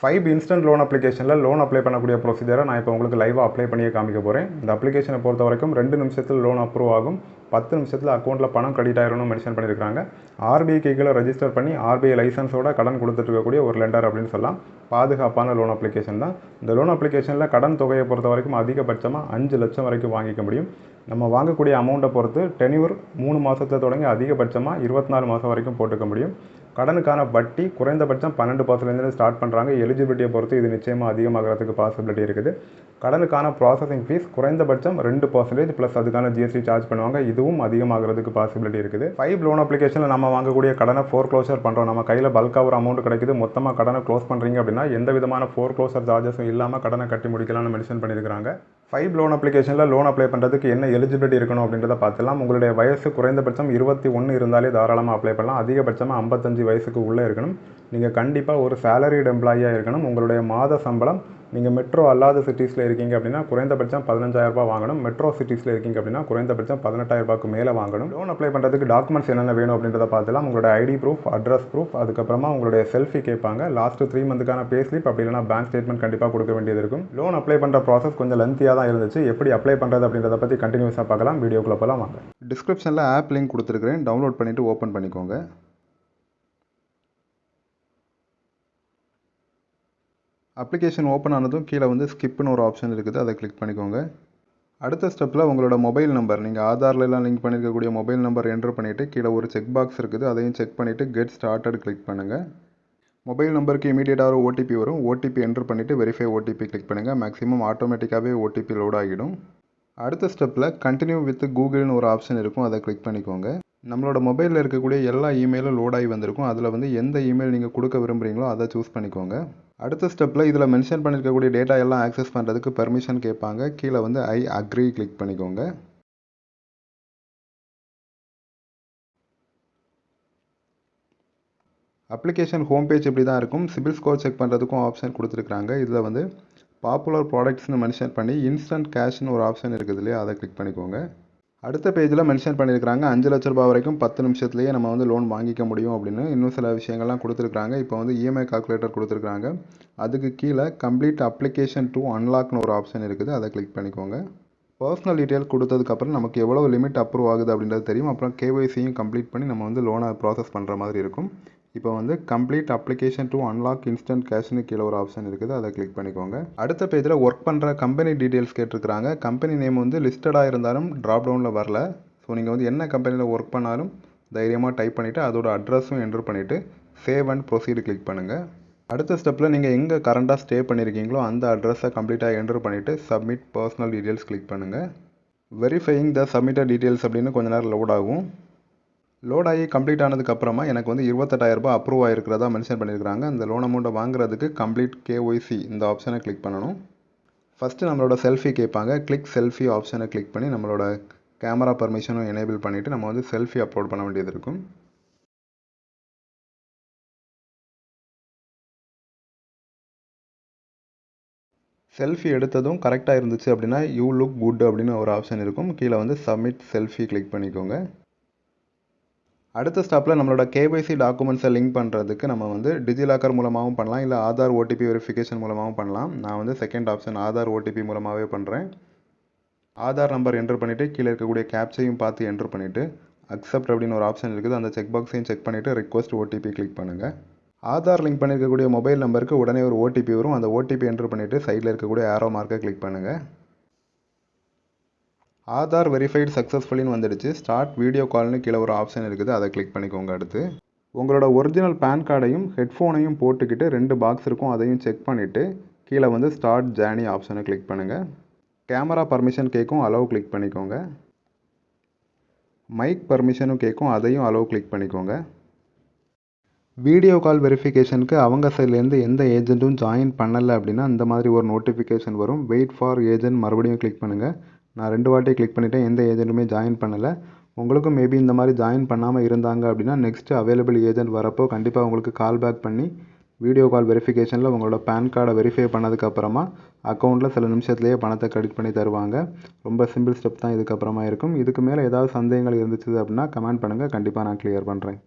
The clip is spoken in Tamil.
ஃபைவ் இன்ஸ்டன்ட் லோன் அப்ளிகேஷனில் லோன் அப்ளை பண்ணக்கூடிய ப்ரொசீஜரை நான் இப்போ உங்களுக்கு லைவாக அப்ளை பண்ணியே காமிக்க போகிறேன் இந்த அப்ளிகேஷனை பொறுத்த வரைக்கும் ரெண்டு நிமிஷத்தில் லோன் அப்ரூவ் ஆகும். பத்து நிமிஷத்தில் அக்கௌண்ட்டில் பணம் கிரெடிட் ஆயிரும்னு மென்ஷன் பண்ணியிருக்காங்க ஆர்பிஐ கீழே ரெஜிஸ்டர் பண்ணி ஆர்பிஐ லைசன்ஸோட கடன் கொடுத்துட்டு இருக்கக்கூடிய ஒரு லெண்டர் அப்படின்னு சொல்லலாம். பாதுகாப்பான லோன் அப்ளிகேஷன் தான். இந்த லோன் அப்ளிகேஷனில் கடன் தொகையை பொறுத்த வரைக்கும் அதிகபட்சமாக அஞ்சு லட்சம் வரைக்கும் வாங்கிக்க முடியும். நம்ம வாங்கக்கூடிய அமௌண்ட்டை பொறுத்து டெனியூர் மூணு மாதத்தில் தொடங்கி அதிகபட்சமாக இருபத்தி நாலு மாதம் வரைக்கும் போட்டுக்க முடியும். கடனுக்கான வட்டி குறைந்தபட்சம் பன்னெண்டு பர்சன்டேஜ் ஸ்டார்ட் பண்ணுறாங்க எலிஜிபிலிட்டியை பொறுத்து இது நிச்சயமாக அதிகமாகிறதுக்கு பாசிபிலிட்டி இருக்குது. கடனுக்கான ப்ராசஸிங் ஃபீஸ் குறைந்தபட்சம் ரெண்டு பர்சன்டேஜ் ப்ளஸ் அதுக்கான ஜிஎஸ்டி சார்ஜ் பண்ணுவாங்க. இதுவும் அதிகமாகிறதுக்கு பாசிபிலிட்டி இருக்குது. ஃபைவ் லோன் அப்ளிகேஷனில் நம்ம வாங்கக்கூடிய கடனை ஃபோர் க்ளோசர் பண்ணுறோம் நம்ம கையில் பல்காக ஒரு அமௌண்ட் கிடைக்குது. மொத்தமாக கடனை க்ளோஸ் பண்ணுறீங்க அப்படின்னா எந்த விதமான ஃபோர் க்ளோசர் சார்ஜஸும் இல்லாமல் கடனை கட்டி முடிக்கலாம்னு மென்ஷன் பண்ணியிருக்காங்க ஃபைவ் லோன் அப்ளிகேஷனில் லோன் அப்ளை பண்ணுறதுக்கு என்ன எலிஜிபிலிட்டி இருக்கணும் அப்படின்றத பார்த்துலாம் உங்களுடைய வயசு குறைந்தபட்சம் இருபத்தி ஒன்று இருந்தாலே தாராளமாக அப்ளை பண்ணலாம். அதிகபட்சமாக ஐம்பத்தஞ்சு வயசுக்கு உள்ளே இருக்கணும். நீங்கள் கண்டிப்பாக ஒரு சேலரிடு எம்ப்ளாயியாக இருக்கணும். உங்களுடைய மாத சம்பளம் நீங்கள் மெட்ரோ அல்லாத சிட்டிஸில் இருக்கீங்க அப்படின்னா குறைந்தபட்சம் பதினஞ்சாயிரரூபா வாங்கணும். மெட்ரோ சிட்டிஸில் இருக்கீங்க அப்படின்னா குறைந்தபட்சம் பதினெட்டாயிரரூபாக்கு மேலே வாங்கணும். லோன் அப்ளை பண்ணுறதுக்கு டாக்குமெண்ட்ஸ் என்னென்ன வேணும் அப்படின்றத பார்த்துலாம். உங்களோட ஐடி ப்ரூஃப் அட்ரஸ் ப்ரூஃப் அதுக்கப்புறமா உங்களுடைய செல்ஃபி கேட்பாங்க. லாஸ்ட் த்ரீ மந்த்துக்கான பே ஸ்லிப் அப்படி இல்லைனா பேங்க் ஸ்டேட்மெண்ட் கண்டிப்பாக கொடுக்க வேண்டியது இருக்கும். லோன் அப்ளை பண்ணுற ப்ராசஸ் கொஞ்சம் லென்த்தியாக தான் இருந்துச்சு. எப்படி அப்ளை பண்ணுறது அப்படின்றத பற்றி கண்டினியூஸாக பார்க்கலாம். வீடியோக்குள்ளே போகலாம் வாங்க. டிஸ்கிரிப்ஷனில் ஆப் லிங்க் கொடுத்துருக்குறேன். டவுன்லோட் பண்ணிவிட்டு ஓப்பன் பண்ணிக்கோங்க. அப்ளிகேஷன் ஓப்பன் ஆனதும் கீழே வந்து ஸ்கிப்னு ஒரு ஆப்ஷன் இருக்குது. அதை கிளிக் பண்ணிக்கோங்க. அடுத்த ஸ்டெப்பில் உங்களோட மொபைல் நம்பர் நீங்கள் ஆதார்லலாம் லிங்க் பண்ணியிருக்கக்கூடிய மொபைல் நம்பர் என்ட்ரு பண்ணிவிட்டு கீழே ஒரு செக் பாக்ஸ் இருக்குது. அதையும் செக் பண்ணிவிட்டு கெட் ஸ்டார்டட் கிளிக் பண்ணுங்கள் மொபைல் நம்பருக்கு இமீடியட்டாக ஒரு ஓடிபி வரும். ஓடிபி என்ட்ரு பண்ணிவிட்டு வெரிஃபை ஓடிபி கிளிக் பண்ணுங்கள் மேக்ஸிமம் ஆட்டோமேட்டிக்காகவே ஓடிபி லோட் ஆகிடும். அடுத்த ஸ்டெப்பில் கண்டினியூ வித் கூகுள்னு ஒரு ஆப்ஷன் இருக்கும். அதை கிளிக் பண்ணிக்கோங்க. நம்மளோட மொபைலில் இருக்கக்கூடிய எல்லா இமெயிலும் லோட் ஆகி வந்திருக்கும். அதில் வந்து எந்த இமெயில் நீங்கள் கொடுக்க விரும்புகிறீங்களோ அதை சூஸ் பண்ணிக்கோங்க. அடுத்த ஸ்டெப்பில் இதில் மென்ஷன் பண்ணியிருக்கக்கூடிய டேட்டா எல்லாம் ஆக்சஸ் பண்ணுறதுக்கு பெர்மிஷன் கேட்பாங்க. கீழே வந்து ஐ அக்ரி கிளிக் பண்ணிக்கோங்க. அப்ளிகேஷன் ஹோம் பேஜ் இப்படி தான் இருக்கும். சிபில் ஸ்கோர் செக் பண்ணுறதுக்கும் ஆப்ஷன் கொடுத்துருக்காங்க இதில் வந்து பாப்புலர் ப்ராடக்ட்ஸ்னு மென்ஷன் பண்ணி இன்ஸ்டன்ட் கேஷ்னு ஒரு ஆப்ஷன் இருக்குது இல்லையா? அதை கிளிக் பண்ணிக்கோங்க. அடுத்த பேஜில் மென்ஷன் பண்ணியிருக்கிறாங்க. அஞ்சு லட்ச ரூபாய் வரைக்கும் பத்து நிமிஷத்துலேயே நம்ம வந்து லோன் வாங்கிக்க முடியும் அப்படின்னு இன்னும் சில விஷயங்கள்லாம் கொடுத்துருக்காங்க இப்போ வந்து இஎம்ஐ கால்குலேட்டர் கொடுத்துருக்காங்க அதுக்கு கீழே கம்ப்ளீட் அப்ளிகேஷன் டு அன்லாக்னு ஒரு ஆப்ஷன் இருக்குது. அதை கிளிக் பண்ணிக்கோங்க. பர்சனல் டீட்டெயில் கொடுத்ததுக்கப்புறம் நமக்கு எவ்வளோ லிமிட் அப்ரூவ் ஆகுது அப்படின்றது தெரியும். அப்புறம் கேஒய்சியும் கம்ப்ளீட் பண்ணி நம்ம வந்து லோனை ப்ராசஸ் பண்ணுற மாதிரி இருக்கும். இப்போ வந்து complete application to unlock instant கேஷ்னு கீழே ஒரு ஆப்ஷன் இருக்குது. அதை கிளிக் பண்ணிக்கோங்க. அடுத்த பேஜில் ஒர்க் பண்ணுற கம்பெனி டீட்டெயில்ஸ் கேட்டிருக்கிறாங்க. கம்பெனி நேம் வந்து லிஸ்டடாக இருந்தாலும் ட்ராப் டவுனில் வரல. ஸோ நீங்கள் வந்து என்ன கம்பெனியில் ஒர்க் பண்ணாலும் தைரியமாக டைப் பண்ணிவிட்டு அதோட அட்ரஸும் என்ட்ரு பண்ணிவிட்டு சேவ் அண்ட் ப்ரொசீடு கிளிக் பண்ணுங்கள் அடுத்த ஸ்டெப்பில் நீங்கள் எங்கே கரண்ட்டாக ஸ்டே பண்ணியிருக்கீங்களோ அந்த அட்ரஸை கம்ப்ளீட்டாக என்ட்ரு பண்ணிவிட்டு சப்மிட் பர்சனல் டீட்டெயில்ஸ் கிளிக் பண்ணுங்கள் வெரிஃபையிங் த சப்மிட்டட் டீட்டெயில்ஸ் அப்படின்னு கொஞ்ச நேரம் லோட் ஆகும். லோட் ஆகி கம்ப்ளீட் ஆனதுக்கப்புறமா எனக்கு வந்து இருபத்தெட்டாயிரரூபா அப்ரூவ் ஆகிருக்கிறதா மென்ஷன் பண்ணியிருக்காங்க அந்த லோன் அமௌண்ட்டை வாங்குறதுக்கு கம்ப்ளீட் கேஒய்சி இந்த ஆப்ஷனை கிளிக் பண்ணணும். ஃபஸ்ட்டு நம்மளோட செல்ஃபி கேட்பாங்க. கிளிக் செல்ஃபி ஆப்ஷனை கிளிக் பண்ணி நம்மளோட கேமரா பர்மிஷனும் எனேபிள் பண்ணிவிட்டு நம்ம வந்து செல்ஃபி அப்லோட் பண்ண வேண்டியது இருக்கும். செல்ஃபி எடுத்ததும் கரெக்டாக இருந்துச்சு அப்படின்னா யூ லுக் குட் அப்படின்னு ஒரு ஆப்ஷன் இருக்கும். கீழே வந்து சப்மிட் செல்ஃபி கிளிக் பண்ணிக்கோங்க. அடுத்த ஸ்டாப்பில் நம்மளோட கேஒய்சி டாக்குமெண்ட்ஸை லிங்க் பண்ணுறதுக்கு நம்ம வந்து டிஜிலாக்கர் மூலமாகவும் பண்ணலாம் இல்லை ஆதார் ஓடிபி வெரிஃபிகேஷன் மூலமாகவும் பண்ணலாம். நான் வந்து செகண்ட் ஆப்ஷன் ஆதார் ஓடிபி மூலமாகவே பண்ணுறேன் ஆதார் நம்பர் என்ட்ரு பண்ணிவிட்டு கீழே இருக்கக்கூடிய கேப்சையும் பார்த்து என்ட்ரு பண்ணிவிட்டு அக்செப்ட் அப்படின்னு ஒரு ஆப்ஷன் இருக்குது. அந்த செக் பாக்ஸையும் செக் பண்ணிவிட்டு ரிக்வஸ்ட் ஓடிபி கிளிக் பண்ணுங்கள் ஆதார் லிங்க் பண்ணியிருக்கக்கூடிய மொபைல் நம்பருக்கு உடனே ஒரு ஓடிபி வரும். அந்த ஓடிபி என்ட்ரு பண்ணிவிட்டு சைடில் இருக்கக்கூடிய ஆரோ மார்க்கை கிளிக் பண்ணுங்கள் ஆதார் வெரிஃபைடு சக்ஸஸ்ஃபுல்லின்னு வந்துடுச்சு. ஸ்டார்ட் வீடியோ கால்னு கீழே ஒரு ஆப்ஷன் இருக்குது. அதை கிளிக் பண்ணிக்கோங்க அடுத்து. உங்களோட ஒரிஜினல் பேன் கார்டையும் ஹெட்ஃபோனையும் போட்டுக்கிட்டு ரெண்டு பாக்ஸ் இருக்கும். அதையும் செக் பண்ணிவிட்டு கீழே வந்து ஸ்டார்ட் ஜேர்னி ஆப்ஷனை கிளிக் பண்ணுங்கள் கேமரா பர்மிஷன் கேட்கும் அலோவ் கிளிக் பண்ணிக்கோங்க. மைக் பர்மிஷனும் கேட்கும் அதையும் அலோவ் கிளிக் பண்ணிக்கோங்க. வீடியோ கால் வெரிஃபிகேஷனுக்கு அவங்க சைட்லேருந்து எந்த ஏஜென்ட்டும் ஜாயின் பண்ணலை அப்படின்னா இந்த மாதிரி ஒரு நோட்டிஃபிகேஷன் வரும். வெயிட் ஃபார் ஏஜென்ட் மறுபடியும் கிளிக் பண்ணுங்கள் நான் ரெண்டு வாட்டி கிளிக் பண்ணிவிட்டேன் எந்த ஏஜென்ட்டுமே ஜாயின் பண்ணலை. உங்களுக்கும் மேபி இந்த மாதிரி ஜாயின் பண்ணாமல் இருந்தாங்க அப்படின்னா நெக்ஸ்ட்டு அவைலபிள் ஏஜென்ட் வரப்போ கண்டிப்பாக உங்களுக்கு கால் பேக் பண்ணி வீடியோ கால் வெரிஃபிகேஷனில் உங்களோட பேன் கார்டை வெரிஃபை பண்ணதுக்கப்புறமா அக்கௌண்ட்டில் சில நிமிஷத்துலேயே பணத்தை கிரெடிட் பண்ணி தருவாங்க. ரொம்ப சிம்பிள் ஸ்டெப் தான் இதுக்கப்புறமா இருக்கும். இதுக்கு மேலே ஏதாவது சந்தேகங்கள் இருந்துச்சு அப்படின்னா கமெண்ட் பண்ணுங்கள் கண்டிப்பாக நான் கிளியர் பண்ணுறேன்